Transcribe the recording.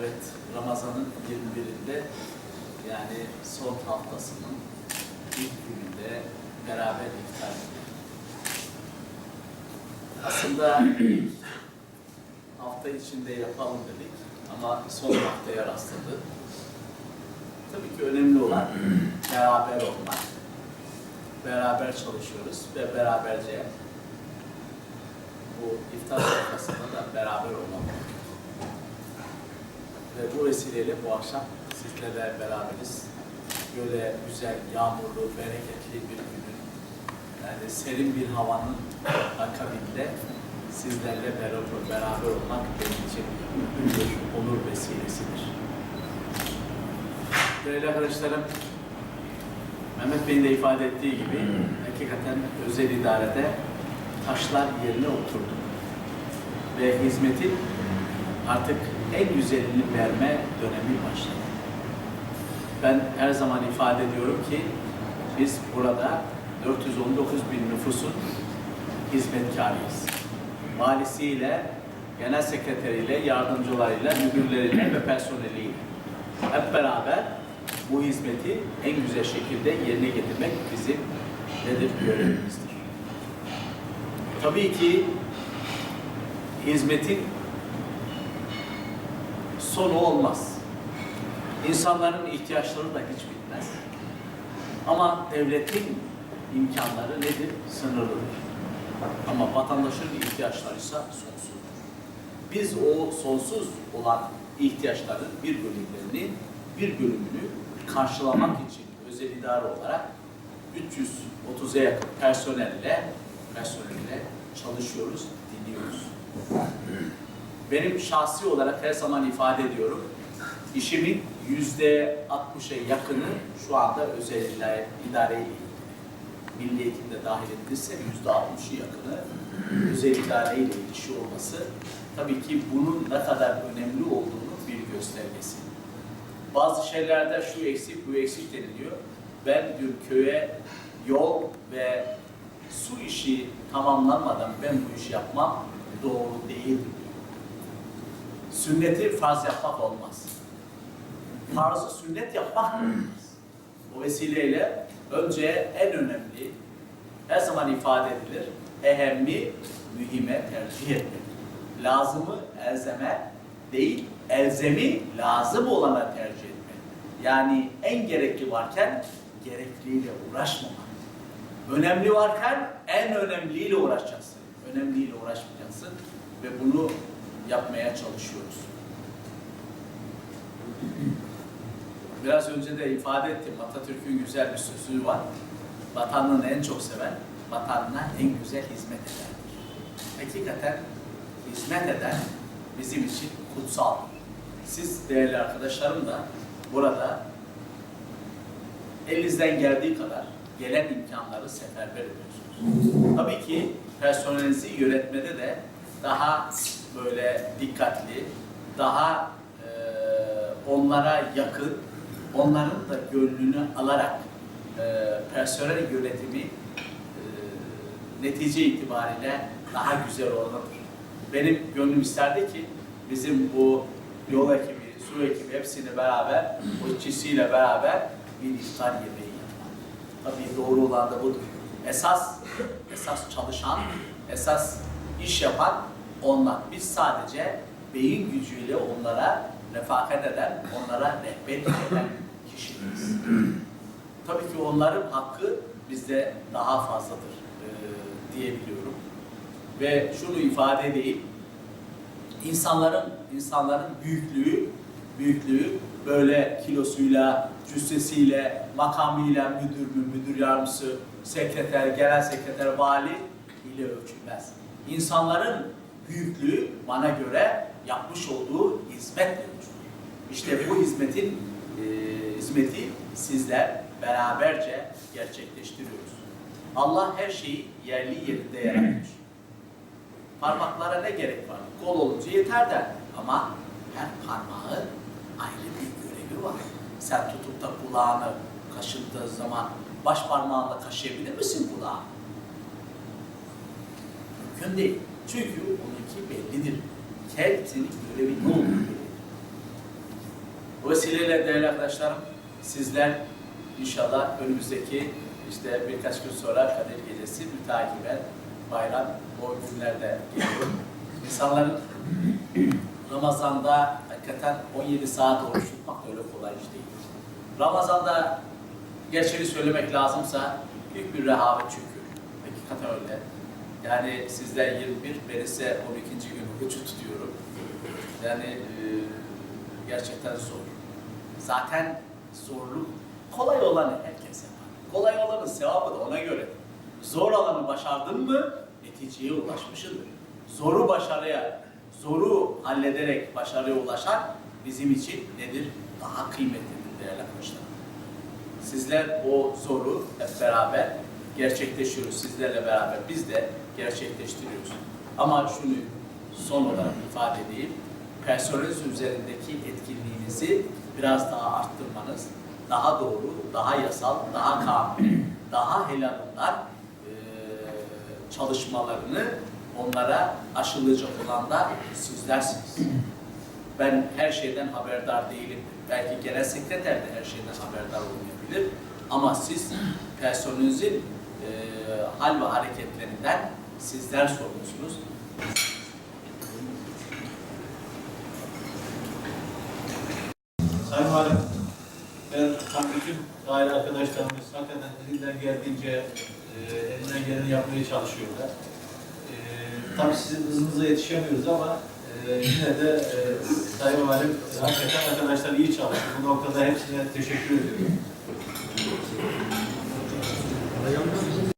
Evet, Ramazan'ın 21'inde yani son haftasının ilk gününde beraber iftar. Aslında hafta içinde yapalım dedik ama son haftaya rastladı. Tabii ki önemli olan beraber olmak. Beraber çalışıyoruz ve beraberce bu iftar sofrasında da beraber olmak. Bu vesileyle bu akşam sizlerle beraberiz. Böyle güzel, yağmurlu, bereketli bir günün, yani serin bir havanın akabinde sizlerle beraber, beraber olmak benim için bir onur vesilesidir. Değerli arkadaşlarım, Mehmet Bey'in de ifade ettiği gibi hakikaten özel idarede taşlar yerine oturdu. Ve hizmetin artık en güzelini verme dönemi başladı. Ben her zaman ifade ediyorum ki biz burada 419 bin nüfusun hizmetkarıyız. Valisiyle, genel sekreteriyle, yardımcılarıyla, müdürleriyle ve personeliyle hep beraber bu hizmeti en güzel şekilde yerine getirmek bizim nedir görevimizdir. Tabii ki hizmetin sonu olmaz. İnsanların ihtiyaçları da hiç bitmez. Ama devletin imkanları nedir? Sınırlıdır. Ama vatandaşın ihtiyaçları ise sonsuzdur. Biz o sonsuz olan ihtiyaçların bir bölümlerini, bir bölümünü karşılamak için özel idare olarak 330'a yakın personelle personelle çalışıyoruz, dinliyoruz. Benim şahsi olarak her zaman ifade ediyorum, işimin yüzde 60'a yakını şu anda özel idare idareyle ilgili. Milli eğitimde dahil edilirse yüzde 60'ı yakını özel idareyle işi olması tabii ki bunun ne kadar önemli olduğunu bir göstergesi. Bazı şeylerde şu eksik, bu eksik deniliyor. Ben diyor köye yol ve su işi tamamlanmadan ben bu işi yapmam doğru değildir diyor. Sünneti farz yapmak olmaz. Farzı sünnet yapmak olmaz. O vesileyle önce en önemli her zaman ifade edilir. Ehemmi mühime tercih etmek. Lazımı elzeme değil, elzemi lazım olana tercih etmek. Yani en gerekli varken gerekliyle uğraşmamak. Önemli varken en önemliyle uğraşacaksın. Önemliyle uğraşmayacaksın ve bunu yapmaya çalışıyoruz. Biraz önce de ifade ettim. Atatürk'ün güzel bir sözü var. Vatanını en çok seven, vatanına en güzel hizmet edendir. Hakikaten hizmet eden bizim için kutsal. Siz değerli arkadaşlarım da burada elinizden geldiği kadar gelen imkanları seferber ediyorsunuz. Tabii ki personelinizi yönetmede de daha böyle dikkatli, daha e, onlara yakın, onların da gönlünü alarak e, personel yönetimi e, netice itibariyle daha güzel olmalıdır. Benim gönlüm isterdi ki bizim bu yol ekibi, su ekibi hepsini beraber, o işçisiyle beraber bir iftar yemeği yapmak. Tabii doğru olan da budur. Esas, esas çalışan, esas iş yapan onlar. Biz sadece beyin gücüyle onlara refakat eden, onlara rehberlik eden kişileriz. Tabii ki onların hakkı bizde daha fazladır e, diyebiliyorum. Ve şunu ifade edeyim. İnsanların insanların büyüklüğü büyüklüğü böyle kilosuyla, cüssesiyle, makamıyla müdür mü, müdür yardımcısı, sekreter, genel sekreter, vali ile ölçülmez. İnsanların büyüklüğü bana göre yapmış olduğu ölçülür. İşte bu hizmetin e, hizmeti sizler beraberce gerçekleştiriyoruz. Allah her şeyi yerli yerinde yaratmış. Parmaklara ne gerek var? Kol olunca yeter der. Ama her parmağın ayrı bir görevi var. Sen tutup da kulağını kaşındığı zaman baş parmağınla kaşıyabilir misin kulağını? Mümkün değil. Çünkü onunki bellidir. Hepsinin görevi ne olduğunu. Bu vesileyle değerli arkadaşlarım, sizler inşallah önümüzdeki işte birkaç gün sonra Kadir Gecesi mütakiben bayram o günlerde geliyor. İnsanların Ramazan'da hakikaten 17 saat oruç tutmak öyle kolay iş değil. Ramazan'da gerçeği söylemek lazımsa büyük bir rehavet çünkü. Hakikaten öyle. Yani sizden 21, ben ise 12. gün orucu tutuyorum. Yani e, gerçekten zor. Zaten zorluk, kolay olanı herkes yapar. Kolay olanın sevabı da ona göre. Zor olanı başardın mı neticeye ulaşmışsındır. Zoru başarıya, zoru hallederek başarıya ulaşan bizim için nedir? Daha kıymetlidir değerli arkadaşlar. Sizler o zoru hep beraber gerçekleştiriyoruz. Sizlerle beraber biz de gerçekleştiriyoruz. Ama şunu son olarak ifade edeyim. Personeliniz üzerindeki etkinliğinizi biraz daha arttırmanız, daha doğru, daha yasal, daha kanuni, daha helalından eee, çalışmalarını onlara aşılayacak olan da sizlersiniz. Ben her şeyden haberdar değilim. Belki genel sekreter de her şeyden haberdar olmayabilir. Ama siz personelinizin eee hal ve hareketlerinden sizler sorumlusunuz. Sayın Valim, ben bütün daire arkadaşlarımız hakikaten elinden geldiğince e, elinden geleni yapmaya çalışıyorlar. E, tabii sizin hızınıza yetişemiyoruz ama e, yine de e, Sayın Valim e, hakikaten arkadaşlar iyi çalıştı. Bu noktada hepsine teşekkür ediyorum. d'ailleurs